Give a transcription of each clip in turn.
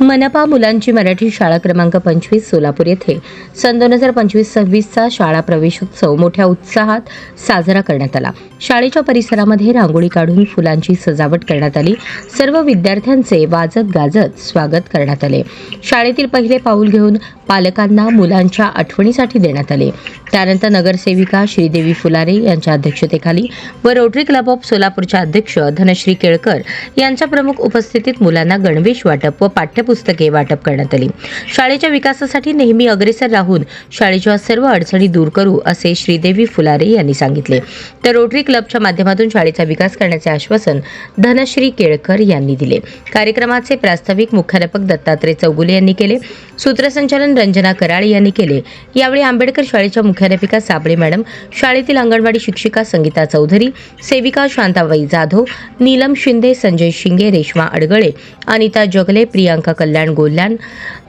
मनपा मुलांची मराठी शाळा क्रमांक पंचवीस सोलापूर येथे सन दोन हजार पंचवीस सव्वीसचा शाळा प्रवेशोत्सव मोठ्या उत्साहात साजरा करण्यात आला. शाळेच्या परिसरामध्ये रांगोळी काढून फुलांची सजावट करण्यात आली. सर्व विद्यार्थ्यांचे वाजत गाजत स्वागत करण्यात आले. शाळेतील पहिले पाऊल घेऊन पालकांना मुलांच्या आठवणीसाठी देण्यात आले. त्यानंतर नगरसेविका श्रीदेवी फुलारे यांच्या अध्यक्षतेखाली व रोटरी क्लब ऑफ सोलापूरच्या अध्यक्ष धनश्री केळकर यांच्या प्रमुख उपस्थितीत मुलांना गणवेश वाटप व पाठ्यपुस्तके वाटप करण्यात आली. शाळेच्या विकासासाठी नेहमी अग्रेसर राहून शाळेच्या सर्व अडचणी दूर करू असे श्रीदेवी फुलारे यांनी सांगितले. तर रोटरी क्लबच्या माध्यमातून शाळेचा विकास करण्याचे आश्वासन धनश्री केळकर यांनी दिले. कार्यक्रमाचे प्रास्ताविक मुख्याध्यापक दत्तात्रय चौगुले यांनी केले. सूत्रसंचालन रंजना कराळे यांनी केले. यावेळी आंबेडकर शाळेच्या मुख्याध्यापिका साबळे मॅडम शाळेतील अंगणवाडी शिक्षिका संगीता चौधरी सेविका शांताबाई जाधव नीलम शिंदे संजय शिंगे रेश्मा अडगळे अनिता जगले प्रियांका कल्याण गोल्याण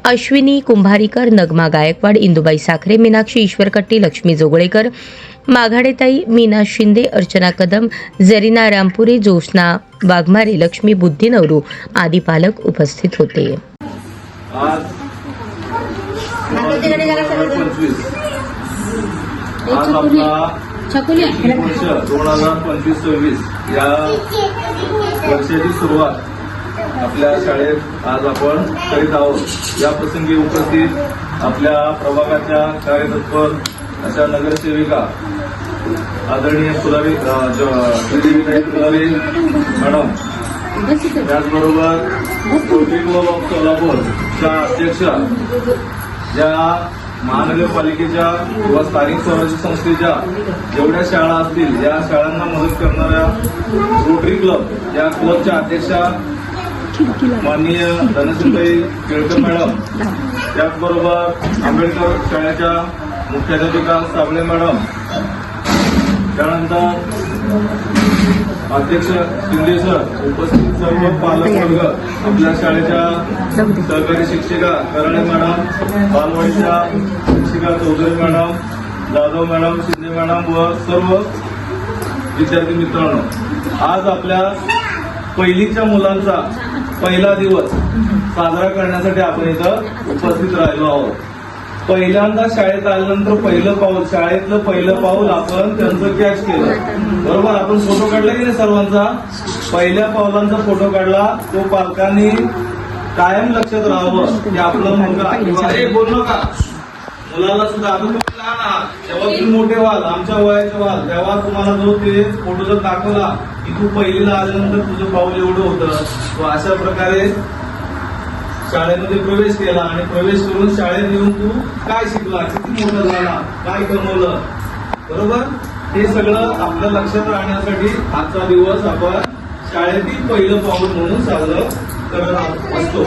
अश्विनी कुंभारीकर नगमा गायकवाड इंदुबाई साखरे मीनाक्षी ईश्वरकट्टी लक्ष्मी जोगळेकर माघाडेताई मीना शिंदे अर्चना कदम जरीना रामपुरी जोशना वाघमारे लक्ष्मी बुद्धिनवरू आदी पालक उपस्थित होते. आज आपला वर्ष दोन हजार पंचवीस सव्वीस या वर्षाची सुरुवात आपल्या शाळेत आज आपण करीत आहोत. या प्रसंगी उपस्थित आपल्या प्रभागाच्या कार्यतत्पर अशा नगरसेविका आदरणीय ज- श्रीदेवीताई फुलारी मॅडम त्याचबरोबर सोलापूरच्या अध्यक्षा ज्या महानगरपालिकेच्या किंवा स्थानिक स्वराज्य संस्थेच्या जेवढ्या शाळा असतील या शाळांना मदत करणाऱ्या रोटरी क्लब या क्लबच्या अध्यक्षा माननीय धनश्रीताई केळकर मॅडम त्याचबरोबर आंबेडकर शाळेच्या मुख्याध्यापिका साबळे मॅडम त्यानंतर अध्यक्ष शिंदे सर उपस्थित सर्व पालक वर्ग आपल्या शाळेच्या सहकारी शिक्षिका करणे मॅडम बालवाडीच्या शिक्षिका Chaudhari madam Jadhav madam Shinde madam व सर्व विद्यार्थी मित्रांनो आज आपल्या पहिलीच्या मुलांचा पहिला दिवस साजरा करण्यासाठी आपण इथं उपस्थित राहिलो आहोत. पहिल्यांदा शाळेत आल्यानंतर पहिलं पाऊल शाळेतलं पहिलं पाऊल आपण त्यांचं कॅच केलं. बरोबर? आपण फोटो काढला की नाही सर्वांचा? पहिल्या पावलांचा फोटो काढला. तो पालकांनी कायम लक्षात राहावं की आपलं मुलगा किंवा हे बोल नका मुलाला सुद्धा आता तुम्ही लहान आहात तेव्हा तुम्ही मोठे व्हाल आमच्या वयाचे व्हाल तेव्हा तुम्हाला जो ते फोटो जर दाखवला की तू पहिलीला आल्यानंतर तुझं पाऊल एवढं होतं. अशा प्रकारे शाळेमध्ये प्रवेश केला आणि प्रवेश करून शाळेत येऊन तू काय शिकला? किती मोठा झाला? काय कमवलं? बरोबर? हे सगळं आपल्या लक्षात राहण्यासाठी आजचा दिवस आपण शाळेतील पहिलं पाऊल म्हणून साजरं करत असतो.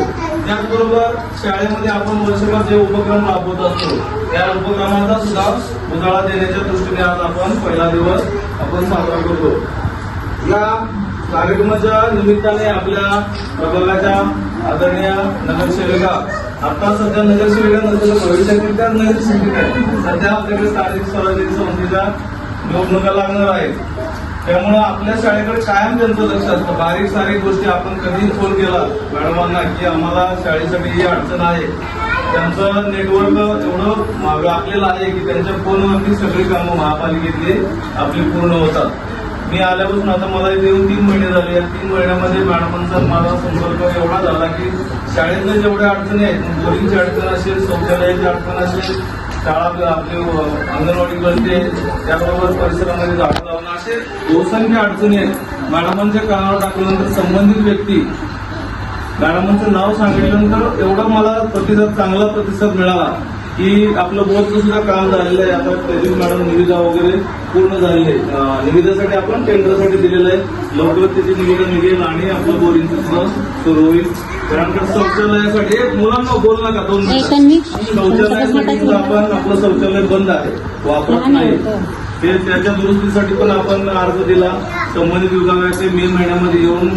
त्याचबरोबर शाळेमध्ये आपण वर्षभर जे उपक्रम राबवत असतो. त्या उपक्रमाचा सुद्धा उजाळा देण्याच्या दृष्टीने आज आपण पहिला दिवस आपण साजरा करतो. या कार्यक्रमाच्या निमित्ताने आपल्या प्रभागाच्या आदरणीय नगरसेविका आता सध्या नगरसेविका नसलेल्या भविष्यातील त्या नगरसेविका आहेत. सध्या आपल्याकडे स्थानिक स्वराज्य संस्थेच्या निवडणुका लागणार आहेत. त्यामुळं आपल्या शाळेकडे कायम त्यांचं लक्ष असतं. बारीक सारीक गोष्टी आपण कधी फोन केला मॅडमांना की आम्हाला शाळेसाठी ही अडचण आहे. त्यांचं नेटवर्क एवढं व्यापलेलं आहे की त्यांच्या फोनवरती सगळी कामं महापालिकेतली आपली पूर्ण होतात. मी आल्यापासून आता मला इथे येऊन तीन महिने झाले. या तीन महिन्यामध्ये मॅडमांचा माझा संपर्क एवढा झाला की शाळेतल्या जेवढ्या अडचणी आहेत बोरिंगची अडचण असेल शौचालयाची अडचण असेल शाळा आपली आपली अंगणवाडी करते त्याबरोबर परिसरामध्ये झाडं लावणं असे बहुसंख्य अडचणी आहेत. मॅडमांच्या कानावर टाकल्यानंतर संबंधित व्यक्ती मॅडमांचं नाव सांगितल्यानंतर एवढा मला प्रतिसाद चांगला प्रतिसाद मिळाला. की आपलं बोर्डचं सुद्धा काम झालेलं आहे. आता त्याची मॅडम निविदा वगैरे पूर्ण झालेली आहे निविदेसाठी आपण टेंडरसाठी दिलेलं आहे. लवकरच त्याची निविदा निघेल आणि आपलं बोरिंगचं सुद्धा सुरू होईल. त्यानंतर शौचालयासाठी एक मुलांना बोल नका दोन. शौचालयासाठी सुद्धा आपण आपलं शौचालय बंद आहे. वापरत नाही ते त्याच्या दुरुस्तीसाठी पण आपण अर्ज दिला. संबंधित विभागाचे मे महिन्यामध्ये येऊन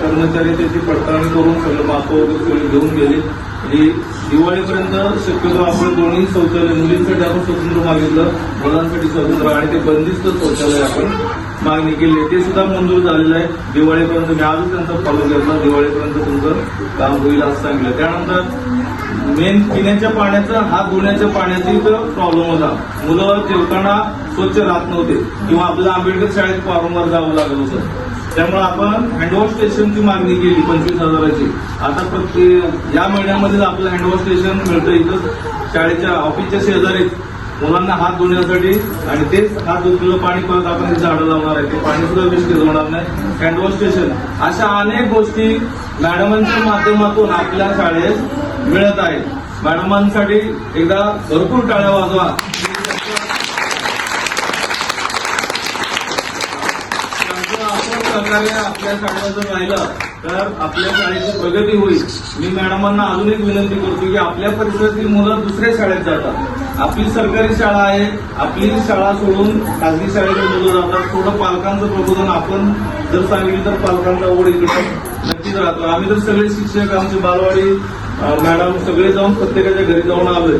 कर्मचारी त्याची पडताळणी करून सगळं माप वगैरे घेऊन गेले. आणि दिवाळीपर्यंत शक्यतो आपण दोन्ही शौचालय मुलींसाठी आपण स्वतंत्र मागितलं मुलांसाठी स्वतंत्र आणि ते बंदिस्त शौचालय आपण मागणी केली. ते सुद्धा मंजूर झालेलं आहे. दिवाळीपर्यंत मी आजच त्यांचा फॉलो घेतला दिवाळीपर्यंत तुमचं काम होईल असं सांगितलं. त्यानंतर मेन पिण्याच्या पाण्याचा हा धुण्याच्या पाण्याची तर प्रॉब्लेम होता. मुलं जेवताना स्वच्छ राहत नव्हते. किंवा आपल्याला आंबेडकर शाळेत वारंवार जावं लागलं होतं. त्यामुळे आपण हँडवॉश स्टेशनची मागणी केली पंचवीस हजाराची. आता प्रत्येक या महिन्यामध्येच आपलं हँडवॉश स्टेशन मिळतं इथं. शाळेच्या ऑफिसच्या शेजारीच मुलांना हात धुण्यासाठी आणि तेच हात धुतलेलं पाणी परत आपण इथे झाडं लावणार आहे ते पाणी सुद्धा वेस्टेज होणार नाही. हँडवॉश स्टेशन अशा अनेक गोष्टी मॅडमांच्या माध्यमातून आपल्या शाळेत मिळत आहेत. मॅडमांसाठी एकदा भरपूर टाळ्या वाजवा त्यांचं प्रकारे आपल्या शाळेला जर राहिलं तर आपल्या शाळेची प्रगती होईल. मी मॅडमांना अजून एक विनंती करतो की आपल्या परिसरातील मुलं दुसऱ्या शाळेत जातात. आपली सरकारी शाळा आहे आपली शाळा सोडून खाजगी शाळेत मुलं जातात. थोडं पालकांचं प्रबोधन आपण जर सांगितलं तर पालकांचा ओढ इकडे नक्कीच राहतो. आम्ही तर सगळे शिक्षक आमचे बालवाडी मॅडम सगळे जाऊन प्रत्येकाच्या घरी जाऊन आलोय.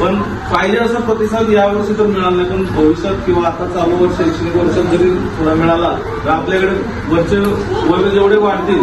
पण पाहिजे असा प्रतिसाद यावर्षी तर मिळाला नाही. पण भविष्यात किंवा आता चालू वर्ष शैक्षणिक वर्षात जरी थोडा मिळाला तर आपल्याकडे वरचे वर्ग जेवढे वाढतील